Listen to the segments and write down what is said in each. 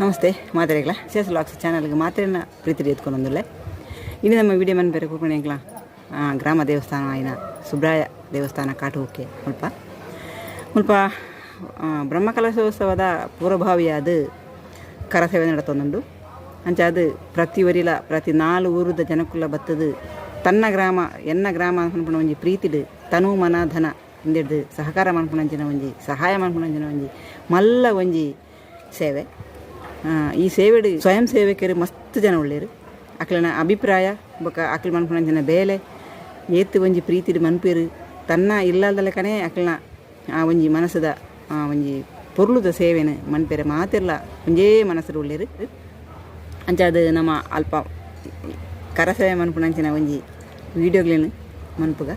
ನಮಸ್ತೆ ಮಾತ್ರೆಗಳ says LOX ಚಾನಲ್ಗೆ ಮಾತ್ರೆನ ಪ್ರೀತಿ ಎತ್ಕೊಂಡೊಂದುಲ್ಲೆ ಇನ್ನು ನಮ್ಮ ವಿಡಿಯೋ ಮನೆ ಬೇರೆ ಕೂಪಣೆಗ್ಲ ಗ್ರಾಮ ದೇವಸ್ಥಾನ ಆಯ್ನ ಸುಬ್ರಾಯ ದೇವಸ್ಥಾನ ಕಾಟುಕ್ಕೆ ಮುಲ್ಪ. ಮುಲ್ಪ ಬ್ರಹ್ಮಕಲಶೋತ್ಸವದ ಪೂರ್ವಭಾವಿಯಾದ ಕರಸೇವೆ ನಡತೊಂದುಂಡು. ಅಂಚೆ ಅದು ಪ್ರತಿ ವರಿಲ, ಪ್ರತಿ ನಾಲ್ಕು ಊರದ ಜನಕುಲ ಬತ್ತದು ತನ್ನ ಗ್ರಾಮ, ಎನ್ನ ಗ್ರಾಮ ಅನ್ಕೊಂಡ ಒಂಜಿ ಪ್ರೀತಿಡು ತನು ಮನ ಧನ ಇಂದಿಡ್ದು ಸಹಕಾರ ಮಾಡ್ಕೊಂಡಂಚಿನ ಒಂಜಿ, ಸಹಾಯ ಮಾಡ್ಕೊಂಡಂಚಿನ ಒಂಜಿ ಮಲ್ಲ ಒಂಜಿ ಸೇವೆ. ಈ ಸೇವೆಡು ಸ್ವಯಂ ಸೇವಕರು ಮಸ್ತ್ ಜನ ಒಳ್ಳೆಯರು. ಅಕ್ಲನ ಅಭಿಪ್ರಾಯ, ಬೊಕ ಮನ್ಪುನ ಜನ ಬೇಲೆ, ಏತ್ತು ಒಂಜಿ ಪ್ರೀತಿಡು ಮನ್ಪೇರು, ತನ್ನ ಇಲ್ಲದಲ್ಲ ಕಣೆ ಅಕ್ಲನ ಆ ಒಂಜಿ ಮನಸ್ಸದ, ಆ ಒಂಜಿ ಪೊರ್ಲುದ ಸೇವೆನ ಮನ್ಪೇರೆ ಮಾತೆಲ್ಲ ಒಂಜೇ ಮನಸ್ಸರು ಒಳ್ಳೆಯರು. ಅಂಚ ಅದು ನಮ್ಮ ಅಲ್ಪ ಕರಸೇವೆ ಮನ್ಪುನಂಚಿನ ಒಂಜಿ ವೀಡಿಯೋಗಳೇನು ಮನ್ಪುಗ.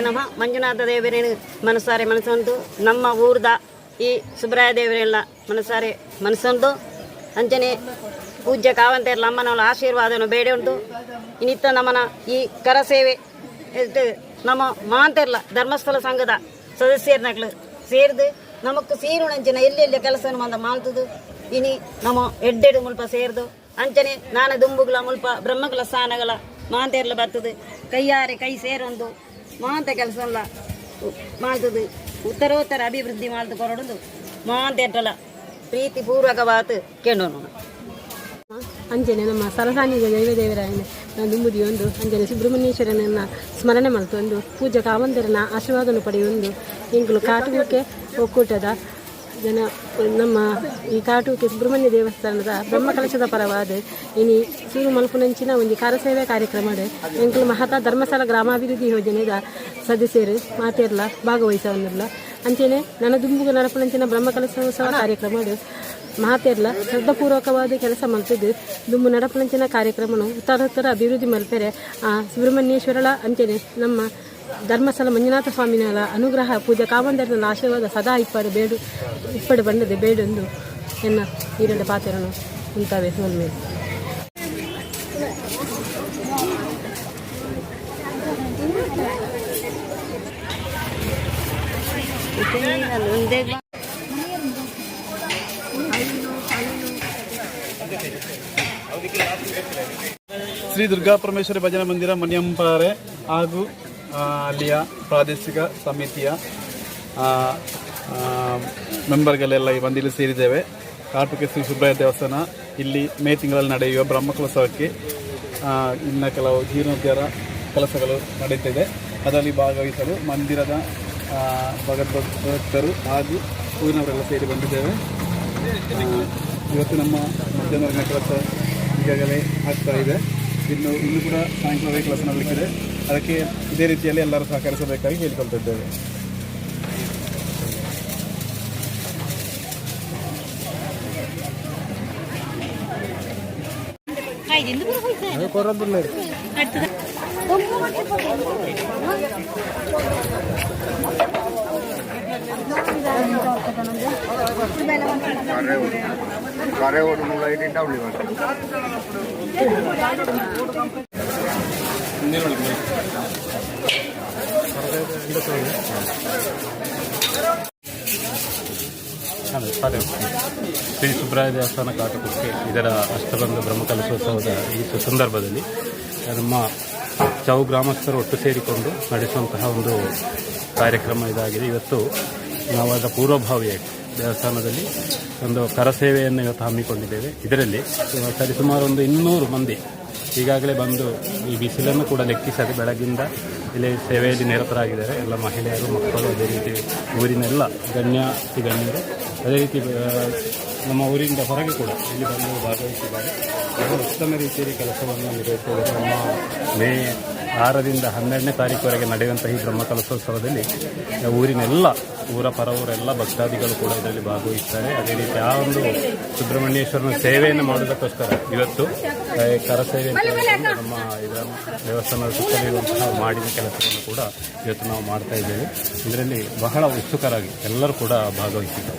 ನಮ. ಮಂಜುನಾಥ ದೇವರೇನು ಮನಸಾರೆ ಮನಸ್ಸುಂಟು ನಮ್ಮ ಊರ್ದ ಈ ಸುಬ್ರಾಯ ದೇವರೆಲ್ಲ ಮನಸಾರೆ ಮನಸ್ಸುಂಟು ಅಂಜನೆ ಪೂಜ್ಯ ಕಾವಂತೆರ್ಲ ಅಮ್ಮನವಳ ಆಶೀರ್ವಾದವನ್ನು ಬೇಡೆ ಉಂಟು ಇನ್ನಿತ್ತ ನಮ್ಮನ ಈ ಕರ ಸೇವೆ ನಮ್ಮ ಮಾಂತೆರ್ಲ ಧರ್ಮಸ್ಥಳ ಸಂಘದ ಸದಸ್ಯರ್ನಗಳು ಸೇರಿದು ನಮಕ್ ಸೀರುಣಂಚಿನ ಎಲ್ಲೆಲ್ಲಿ ಕೆಲಸವನ್ನು ಮಂದ ಮಾಲ್ತದು ಇನಿ ನಮ್ಮ ಎಡ್ಡೆಡು ಮುಲ್ಪ ಸೇರ್ದು ಅಂಚನೆ ನಾನ ದುಂಬುಗಳ ಮುಲ್ಪ ಬ್ರಹ್ಮಗಳ ಸ್ಥಾನಗಳ ಮಾಂತೆರ್ಲ ಬರ್ತದೆ. ಕೈಯಾರೆ ಕೈ ಸೇರೊಂದು, ಮಾಂತ ಕೆಲಸ ಎಲ್ಲ ಮಾಡ್ತದೆ. ಉತ್ತರೋತ್ತರ ಅಭಿವೃದ್ಧಿ ಮಾಡ್ದು ಕೊರಡುದು ಮಾಂತೆಟ್ಟಲ ಪ್ರೀತಿ ಪೂರ್ವಕವಾತು ಕೇಳೋಣ ಅಂಜನೆ, ನಮ್ಮ ಸರಸಾನಿಗ ದೈವದೇವರಾಯನ ದುಂಬುದಿ ಒಂದು ಅಂಜನೆ ಸುಬ್ರಹ್ಮಣ್ಯೇಶ್ವರನನ್ನ ಸ್ಮರಣೆ ಮಾಡ್ತು ಒಂದು ಪೂಜಾ ಕಾವಂತರನ ಆಶೀರ್ವಾದವನ್ನು ಪಡೆಯೊಂದು ಎಂಕುಲು ಕಾಟುವಿಕೆ ಒಕ್ಕೂಟದ ಜನ, ನಮ್ಮ ಈ ಕಾಟೂಕೆ ಸುಬ್ರಹ್ಮಣ್ಯ ದೇವಸ್ಥಾನದ ಬ್ರಹ್ಮಕಲಶದ ಪರವಾದ ಇನಿ ಸೂರು ಮಲ್ಪುನಂಚಿನ ಒಂದು ಕಾರ್ಯಸೇವೆ ಕಾರ್ಯಕ್ರಮಡೆ ಎಂಕುಲು ಮಹತಾ ಧರ್ಮಸ್ಥಳ ಗ್ರಾಮಾಭಿವೃದ್ಧಿ ಯೋಜನೆದ ಸದಸ್ಯರು ಮಾತೇರ್ಲ ಭಾಗವಹಿಸವನ್ನಿಲ್ಲ ಅಂಚೆನೆ ದುಂಬುಗ ನಡಪುನಂಚಿನ ಬ್ರಹ್ಮಕಲಶೋತ್ಸವ ಕಾರ್ಯಕ್ರಮ ಮಾತೇರ್ಲ, ಶ್ರದ್ಧಾಪೂರ್ವಕವಾದ ಕೆಲಸ ಮಾಡ್ತಿದ್ದು ದುಂಬು ನಡಪುನಂಚಿನ ಕಾರ್ಯಕ್ರಮನು ಉತ್ತರೋತ್ತರ ಅಭಿವೃದ್ಧಿ ಮಲ್ಪೆರೆ ಆ ಸುಬ್ರಹ್ಮಣ್ಯೇಶ್ವರಳ ಅಂಚೆನೆ ನಮ್ಮ ಧರ್ಮಸ್ಥಳ ಮಂಜುನಾಥ ಸ್ವಾಮಿನ ಅನುಗ್ರಹ ಪೂಜಾ ಕಾಮಂದರದ ಆಶೀರ್ವಾದ ಸದಾ ಇಪ್ಪಡು ಬೇಡು, ಇಪ್ಪಡು ಬಂದದೆ ಬೇಡೊಂದು ಎನ್ನ ಈರಡ ಪಾತ್ರನು ಉಂಟಾವೆ ಮೇಲೆ. ಶ್ರೀ ದುರ್ಗಾ ಪರಮೇಶ್ವರಿ ಭಜನಾ ಮಂದಿರ ಮನ್ಯಂಪಾರೆ ಹಾಗೂ ಅಲ್ಲಿಯ ಪ್ರಾದೇಶಿಕ ಸಮಿತಿಯ ಮೆಂಬರ್ಗಳೆಲ್ಲ ಬಂದಿಲ್ಲಿ ಸೇರಿದ್ದೇವೆ. ಕಾರ್ತಿಕ ಶ್ರೀ ಸುಬ್ರಾಯ ದೇವಸ್ಥಾನ ಇಲ್ಲಿ ಮೇ ತಿಂಗಳಲ್ಲಿ ನಡೆಯುವ ಬ್ರಹ್ಮಕಲೋತ್ಸವಕ್ಕೆ ಇನ್ನು ಕೆಲವು ಜೀರ್ಣೋದ್ಧಾರ ಕೆಲಸಗಳು ನಡೆಯುತ್ತಿದೆ ಅದರಲ್ಲಿ ಭಾಗವಹಿಸಲು ಮಂದಿರದ ಭಗದ್ಭಕ್ತರು ಹಾಗೂ ಊರಿನವರೆಲ್ಲ ಸೇರಿ ಬಂದಿದ್ದೇವೆ. ಇವತ್ತು ನಮ್ಮ ಮಧ್ಯಾಹ್ನ ಕೆಲಸ ಈಗಾಗಲೇ ಆಗ್ತಾ ಇದೆ. ಇನ್ನು ಇನ್ನು ಕೂಡ ಸಾಯಂಕಾಲ ಕೆಲಸ ಮಾಡಲಿಕ್ಕಿದೆ ಅದಕ್ಕೆ ಇದೇ ರೀತಿಯಲ್ಲಿ ಎಲ್ಲರೂ ಸಹಕರಿಸಬೇಕಾಗಿ ಕೇಳಿಕೊಳ್ತಿದ್ದೇವೆ. ಅದೇ ಶ್ರೀ ಸುಬ್ರಾಯ ದೇವಸ್ಥಾನ ಕಾಟಕಕ್ಕೆ ಇದರ ಅಷ್ಟಬಂಧ ಬ್ರಹ್ಮಕಲಶೋತ್ಸವದ ಈ ಸಂದರ್ಭದಲ್ಲಿ ನಮ್ಮ ಚೌ ಗ್ರಾಮಸ್ಥರು ಒಟ್ಟು ಸೇರಿಕೊಂಡು ನಡೆಸುವಂತಹ ಒಂದು ಕಾರ್ಯಕ್ರಮ ಇದಾಗಿದೆ. ಇವತ್ತು ನಾವು ಅದರ ಪೂರ್ವಭಾವಿಯಾಗಿ ದೇವಸ್ಥಾನದಲ್ಲಿ ಒಂದು ಕರಸೇವೆಯನ್ನು ಇವತ್ತು ಹಮ್ಮಿಕೊಂಡಿದ್ದೇವೆ. ಇದರಲ್ಲಿ ಸರಿಸುಮಾರು ಒಂದು ಇನ್ನೂರು ಮಂದಿ ಈಗಾಗಲೇ ಬಂದು ಈ ಬಿಸಿಲನ್ನು ಕೂಡ ಲೆಕ್ಕಿಸದೆ ಬೆಳಗಿಂದ ಇಲ್ಲಿ ಸೇವೆಯಲ್ಲಿ ನಿರತರಾಗಿದ್ದಾರೆ. ಎಲ್ಲ ಮಹಿಳೆಯರು, ಮಕ್ಕಳು ಅದೇ ರೀತಿ ಊರಿನೆಲ್ಲ ಗಣ್ಯ ಗಣ್ಯರು ಅದೇ ರೀತಿ ನಮ್ಮ ಊರಿಂದ ಹೊರಗೆ ಕೂಡ ಇಲ್ಲಿ ಬಂದು ಭಾಗವಹಿಸಿದ್ದಾರೆ. ಉತ್ತಮ ರೀತಿಯಲ್ಲಿ ಕೆಲಸವನ್ನು ನಿರ್ವಹಿಸಿದ್ದಾರೆ ನಮ್ಮ ಮೇ ಆರರಿಂದ ಹನ್ನೆರಡನೇ ತಾರೀಕುವರೆಗೆ ನಡೆಯುವಂತಹ ಈ ಬ್ರಹ್ಮಕಲಶೋತ್ಸವದಲ್ಲಿ ಊರಿನೆಲ್ಲ, ಊರ ಪರ ಊರೆಲ್ಲ ಭಕ್ತಾದಿಗಳು ಕೂಡ ಇದರಲ್ಲಿ ಭಾಗವಹಿಸ್ತಾರೆ. ಅದೇ ರೀತಿ ಆ ಒಂದು ಸುಬ್ರಹ್ಮಣ್ಯೇಶ್ವರನ ಸೇವೆಯನ್ನು ಮಾಡೋದಕ್ಕೋಸ್ಕರ ಇವತ್ತು ಕರಸೇವೆ ನಮ್ಮ ಇದನ್ನು ದೇವಸ್ಥಾನದ ಸುತ್ತಲಿರುವಂತಹ ಮಾಡಿದ ಕೆಲಸವನ್ನು ಕೂಡ ಇವತ್ತು ನಾವು ಮಾಡ್ತಾ ಇದ್ದೇವೆ. ಇದರಲ್ಲಿ ಬಹಳ ಉತ್ಸುಕರಾಗಿ ಎಲ್ಲರೂ ಕೂಡ ಭಾಗವಹಿಸಿದ್ದಾರೆ.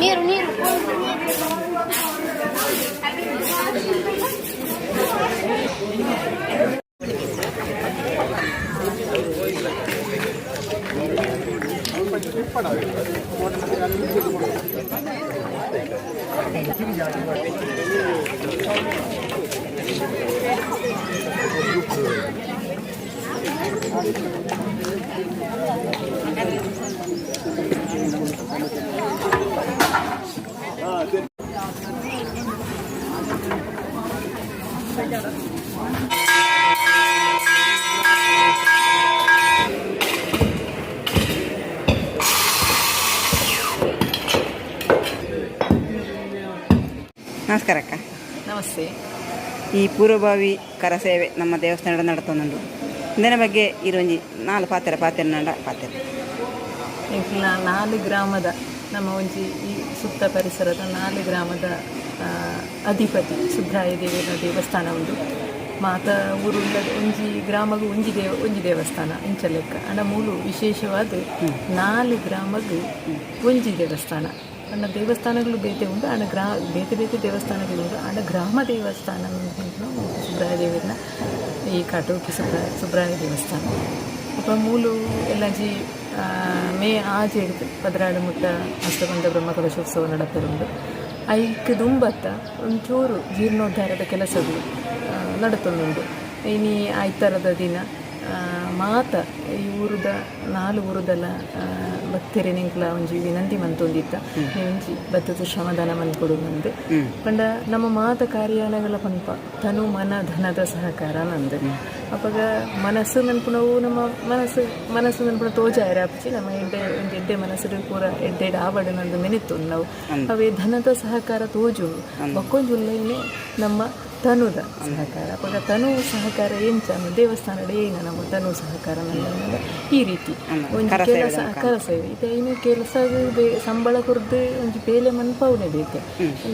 ನೀರು ನೀರು ನಮಸ್ಕಾರ ಅಕ್ಕ. ನಮಸ್ತೆ. ಈ ಪೂರ್ವಭಾವಿ ಕರಸೇವೆ ನಮ್ಮ ದೇವಸ್ಥಾನದ ನಡತೊಂದುಂಡು ಇದರ ಬಗ್ಗೆ ಇರುವಂಜಿ ನಾಲ್ಕು ಪಾತ್ರೆ ಪಾತ್ರೆ ನಡ ಪಾತ್ರೆ. ನಾಲ್ಕು ನಾಲು ಗ್ರಾಮದ ನಮ್ಮ ಒಂಜಿ ಈ ಸುತ್ತ ಪರಿಸರದ ನಾಲ್ಕು ಗ್ರಾಮದ ಅಧಿಪತಿ ಸುಬ್ರಾಯ ದೇವಿನ ದೇವಸ್ಥಾನ ಉಂಟು ಮಾತ ಊರುಳ್ಳ ಒಂಜಿ ಗ್ರಾಮಗ ಒಂಜಿ ದೇವ ಒಂಜಿ ದೇವಸ್ಥಾನ ಇಂಚ ಲೆಕ್ಕ. ಅಂಡ ಮೂಲು ವಿಶೇಷವಾದ ನಾಲ್ಕು ಗ್ರಾಮಗ ಒಂಜಿ ದೇವಸ್ಥಾನ. ಅಂಡ ದೇವಸ್ಥಾನಗಳು ಬೇತೆ ಉಂಟು ಅಂಡ ಗ್ರಾ ಬೇತೆ ಬೇತೆ ದೇವಸ್ಥಾನಗಳು ಉಂಟು. ಅಂಡ ಗ್ರಾಮ ದೇವಸ್ಥಾನ ಸುಬ್ರಾಯ ದೇವಿನ ಈ ಕಾಟೋಕಿ ಸುಬ್ರಾಯ ಸುಬ್ರಾಯ ದೇವಸ್ಥಾನ. ಅಪ್ಪ ಮೂಲು ಎಲ್ಲಜಿ ಆ, ಮೇ ಆಜೆ ಹಿಡಿದು ಪದರಾಡು ಹಸ್ತಗೊಂಡ ಬ್ರಹ್ಮ ಕಲಶೋತ್ಸವ ನಡಪೆರುಂಡು ಐಕ್ ದುಂಬತ್ತ ಒಂಚೂರು ಜೀರ್ಣೋದ್ಧಾರದ ಕೆಲಸಗಳು ನಡತೊಂದುಂಡು ಇನಿ ಆಯ್ತರದ ದಿನ ಮಾತ ಈ ಊರುದ ನಾಲ್ ಊರುದಲ್ಲ ಭಕ್ತರೆ ನಿಂಕ್ಲ ಒಂಜಿ ವಿನಂತಿ ಮಂತೊಂದಿತ್ತ ಒಂಜಿ ಬತ್ತದ ಶ್ರಮದಾನ ಮನ್ಕೊಡು ನಂದು. ಪಂಡ ನಮ್ಮ ಮಾತ ಕಾರ್ಯಾಲಯಗಳ ಪಂಪ ತನು ಮನ ಧನದ ಸಹಕಾರ ನಂದು. ಅಪ್ಪಗ ಮನಸ್ಸು ನನ್ಪುಣವು ನಮ್ಮ ಮನಸ್ಸು ಮನಸ್ಸು ನನ್ಪುಣ ತೋಜ ಆಪಚಿ ನಮ್ಮ ಎಡ್ಡೆ ಒಂದು ಎಡ್ಡೆ ಮನಸ್ಸು ಪೂರ ಎಡ್ಡೆಡ್ ಆವಡು ನಂದು ಮೆನಿತ್ತು ನಾವು ಅವೇ ಧನದ ಸಹಕಾರ ತೋಜು. ಬಕ್ಕೊಂಜುಲ್ಲೈನೆ ನಮ್ಮ ತನುದ ಸಹಕಾರ. ಅವಾಗ ತನು ಸಹಕಾರ ಏಂಚಾನು ದೇವಸ್ಥಾನದ ಏನು ನಮ್ಮ ತನು ಸಹಕಾರ ಈ ರೀತಿ. ಒಂದು ಕೆಲಸ ಕರಸೇವೆ. ಇದು ಇನ್ನು ಕೆಲಸ ಸಂಬಳ ಕೊರ್ದು ಒಂದು ಬೇಲೆ ಮನ್ಪಾವನೆ ಬೇಕು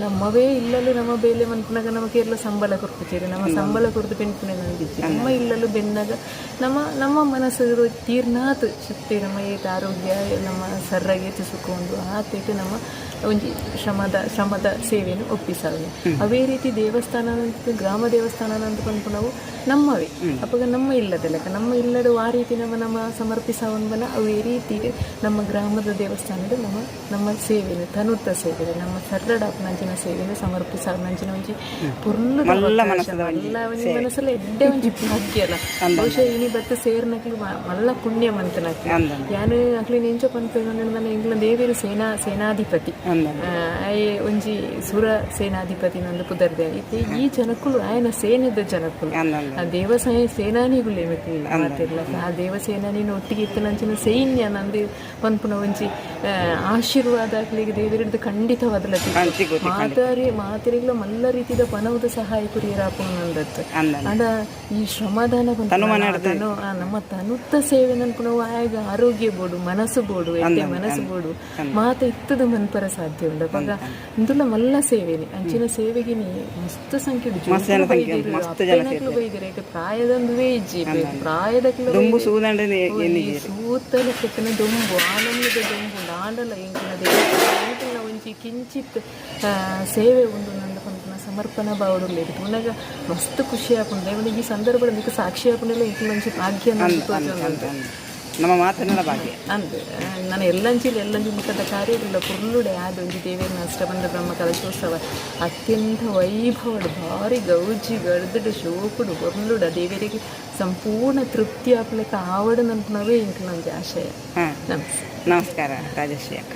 ನಮ್ಮವೇ ಇಲ್ಲಲು ನಮ್ಮ ಬೇಲೆ ಮನ್ಪನಾಗ ನಮ್ಮ ಕೇರಳ ಸಂಬಳ ಕೊಡ್ತೀರಿ ನಮ್ಮ ಸಂಬಳ ಕೊರದು ಬೆನ್ಪುನೆ ನಂದಿತ್ತು ನಮ್ಮ ಇಲ್ಲಲು ಬೆನ್ನಾಗ ನಮ್ಮ ನಮ್ಮ ಮನಸ್ಸು ತೀರ್ನಾತ್ ಶಕ್ತಿ ನಮ್ಮ ಏತ ಆರೋಗ್ಯ ನಮ್ಮ ಸರ್ರಗೆ ಸುಕೊಂಡು ಆತೇಟು ನಮ್ಮ ಒಂದು ಶ್ರಮದ ಶ್ರಮದ ಸೇವೆಯನ್ನು ಒಪ್ಪಿಸಾವೆ ಅವೇ ರೀತಿ ದೇವಸ್ಥಾನ ಗ್ರಾಮ ದೇವಸ್ಥಾನ ಅಂತ ಪಂಪು ನಾವು ನಮ್ಮವೇ. ಅವಾಗ ನಮ್ಮ ಇಲ್ಲದ ಲೆಕ್ಕ ನಮ್ಮ ಇಲ್ಲದ ಆ ರೀತಿ ನಮ್ಮ ನಮ್ಮ ಸಮರ್ಪಿಸವನ್ಬಲ್ಲ ಅವು ಈ ರೀತಿ ನಮ್ಮ ಗ್ರಾಮದ ದೇವಸ್ಥಾನದ ನಮ್ಮ ನಮ್ಮ ಸೇವೆಯನ್ನು ತನುತ್ತ ಸೇವೆ ನಮ್ಮ ಸರ್ರಡ ನಂಚಿನ ಸೇವೆಯನ್ನು ಸಮರ್ಪಿಸ ನಂಚಿನ ಒಂಜಿ ಪುರ್ಲು ಎಲ್ಲ ಒಂಜಿ ಮನಸ್ಸಲ್ಲ ಎಡ್ಡೆ ಒಂಜಿ ಭಾಗ್ಯಲ್ಲ ಬಹುಶಃ ಇನಿ ಬತ್ತ ಸೇರ್ನಕ್ಲು ಮಲ್ಲ ಪುಣ್ಯ ಮಂತನಕ್ಲು ಯಾನು ಅಕ್ಲಿ ನೆಂಚ ಪನ್ಪೇನು ನನ್ನ ಇಂಗ್ಲ ದೇವಿರು ಸೇನಾ ಸೇನಾಧಿಪತಿ. ಒಂಜಿ ಸುರ ಸೇನಾಧಿಪತಿ ನಂದು ಪುದರ್ದೆ ಈ ಜನಕ್ಕುಲು ಆಯನ ಸೇನೆದ ಜನಕ್ಕೂ ಆ ದೇವಸಾಯ ಸೇನಾನಿಗಳು ಮಾತಿರ್ಲ ಆ ದೇವ ಸೇನಾನಿನ ಒಟ್ಟಿಗೆ ಇತ್ತು ನಂಚಿನ ಸೈನ್ಯ ನಂದು ಪನ್ಪುನ ಒಂಜಿ ಆ, ಆಶೀರ್ವಾದ ಆಗ್ಲಿಗೆ ದೇವರಿಡ್ದು ಖಂಡಿತ. ಬದಲತಿ ಮಾತಾರಿ ಮಾತಿರಿಗ್ಲ ಮಲ್ಲ ರೀತಿದ ಪನವದ ಸಹಾಯ ಕುರಿಯರಾಪು ನಂದತ್ತು ಅಂದ ಈ ಶ್ರಮದಾನ ಆ, ನಮ್ಮ ತನುತ್ತ ಸೇವೆ ನನ್ಪುನವು ಆಯ್ಗ ಆರೋಗ್ಯ ಬೋಡು ಮನಸ್ಸು ಬೋಡು ಎಡ್ಡೆ ಮನಸ್ಸು ಬೋಡು. ಮಾತ ಇತ್ತದ ಮನ್ಪರ ಸಾಧ್ಯ ಉಂಡ ಅವಾಗ ಇಂದುಲ ಮಲ್ಲ ಸೇವೆನೆ. ಅಂಚಿನ ಸೇವೆಗೆ ನೀ ಮಸ್ತ್ ಸಂಖ್ಯೆ ಅಪ್ಪೇನಕ್ಲು ಬೈದಿರ ಈಗ ಪ್ರಾಯದಂದುವೇ ಇಜ್ಜಿ ಪ್ರಾಯದಕ್ಲು ದುಂಬು ಸೂದಂಡ ಸೂತಲ ಕೆತ್ತನ ದೊಂಬು ಆನಂದದ ದೊಂಬು ನಾಡಲ ಎಂಕಿನ ದೇವರ ಒಂಜಿ ಕಿಂಚಿತ್ ಆ, ಸೇವೆ ಉಂಡು ನಂದು ಪಂಪನ ಸಮರ್ಪಣಾ ಭಾವಡುಲ್ಲೇದು ಉನಗ ಮಸ್ತ್ ಖುಷಿ ಆಪುಂಡು ಏಮಂದ್ರೆ ಈ ಸಂದರ್ಭದಲ್ಲಿ ನಿಮಗೆ ಸಾಕ್ಷಿ ಆಪುಂಡೆಲ್ಲ ಇಂಕ ಮಂచి ಭಾಗ್ಯ ನಂದು ತೋಜೊಂದುಂಡು. ನಮ್ಮ ಮಾತನ್ನೆಲ್ಲ ಭಾಗ್ಯ. ಅಂದ್ ನಾನು ಎಲ್ಲಂಜಿ ಎಲ್ಲಂಜಿ ಮುಖದ ಕಾರ್ಯಗಳ ಪುರ್ಲುಡೆ ಆದ ಒಂಜಿ ದೇವಿಯನ್ನ ಅಷ್ಟಬಂಧ ಬ್ರಹ್ಮ ಕಲಶೋತ್ಸವ. ಅತ್ಯಂತ ವೈಭವಡು ಭಾರಿ ಗೌಜಿ ಗಡ್ದಡು ಶೋಕುಡು ಪುರ್ಲುಡ ದೇವಿಯರಿಗೆ ಸಂಪೂರ್ಣ ತೃಪ್ತಿ ಆಗ್ಲಿಕ್ಕೆ ಆವಡು ನನ್ಪುನವೇ ಇಂಕ ನಂದು ಆಶಯ ನಮಸ್ತೆ. ನಮಸ್ಕಾರ ರಾಜಶ್ರೀ ಅಕ್ಕ.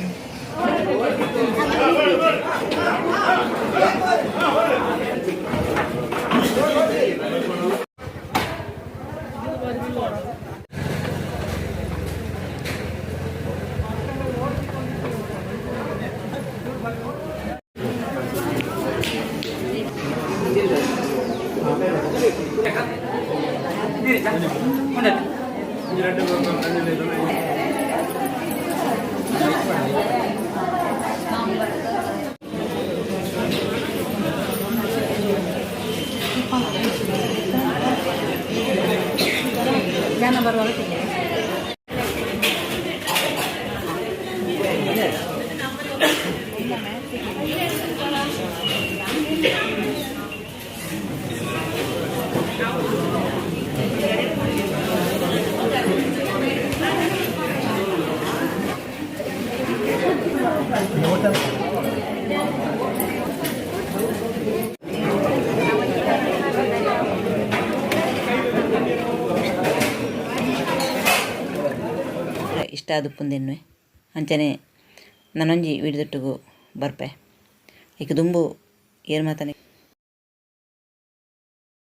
Jangan baru-baru ಇಷ್ಟ ಆದ ಪುಂದಿನ್ವೆ. ಅಂಚನೆ ನನ್ನೊಂಜಿ ವಿಡಿದೊಟ್ಟುಗು ಬರ್ಪೆ. ಈಗ ದುಂಬು ಏನು ಮಾತನೆ